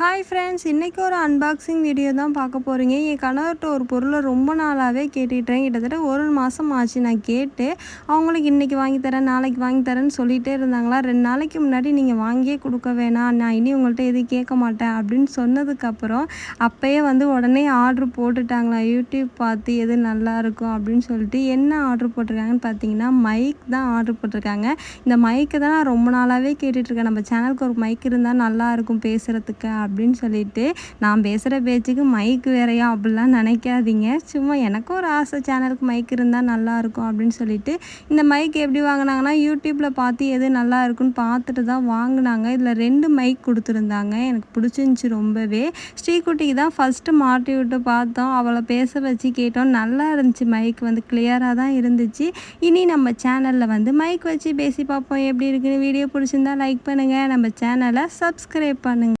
Hi friends இன்றைக்கி ஒரு unboxing video தான் பார்க்க போகிறீங்க என் கணவர்கிட்ட ஒரு பொருளை ரொம்ப நாளாகவே கேட்டுட்டேன். கிட்டத்தட்ட ஒரு மாதம் ஆச்சு நான் கேட்டு அவங்களுக்கு இன்றைக்கி வாங்கி தரேன் நாளைக்கு வாங்கி தரேன்னு சொல்லிகிட்டே இருந்தாங்களா? ரெண்டு நாளைக்கு முன்னாடி நீங்கள் வாங்கியே கொடுக்க வேணாம். நான் இனி உங்கள்கிட்ட எதுவும் கேட்க மாட்டேன் அப்படின்னு சொன்னதுக்கப்புறம் அப்போயே வந்து உடனே ஆர்டர் போட்டுட்டாங்களா? யூடியூப் பார்த்து எது நல்லா இருக்கும் அப்படின்னு சொல்லிட்டு என்ன ஆர்டர் போட்டிருக்காங்கன்னு பார்த்தீங்கன்னா மைக் தான் ஆர்டர் போட்டிருக்காங்க. இந்த மைக்கு தான் நான் ரொம்ப நாளாகவே கேட்டுட்ருக்கேன் நம்ம சேனலுக்கு ஒரு மைக் இருந்தால் நல்லாயிருக்கும் பேசுகிறதுக்கு அப்படின்னு சொல்லிட்டு நான் பேசுகிற பேச்சுக்கு மைக் வேறையா அப்படிலாம் நினைக்காதீங்க. சும்மா எனக்கும் ஒரு ஆசை சேனலுக்கு மைக் இருந்தால் நல்லாயிருக்கும் அப்படின்னு சொல்லிட்டு இந்த மைக் எப்படி வாங்கினாங்கன்னா யூடியூப்பில் பார்த்து எது நல்லா இருக்குன்னு பார்த்துட்டு தான் வாங்கினாங்க. இதில் ரெண்டு மைக் கொடுத்துருந்தாங்க. எனக்கு பிடிச்சிருந்துச்சி ரொம்பவே. ஸ்ரீகுட்டிக்கு தான் ஃபஸ்ட்டு மாட்டி விட்டு பார்த்தோம். அவளை பேச வச்சு கேட்டோம். நல்லா இருந்துச்சு மைக் வந்து கிளியராக தான் இருந்துச்சு. இனி நம்ம சேனலில் வந்து மைக் வச்சு பேசி பார்ப்போம். எப்படி இருக்குன்னு வீடியோ பிடிச்சிருந்தா லைக் பண்ணுங்கள் நம்ம சேனலை சப்ஸ்கிரைப் பண்ணுங்கள்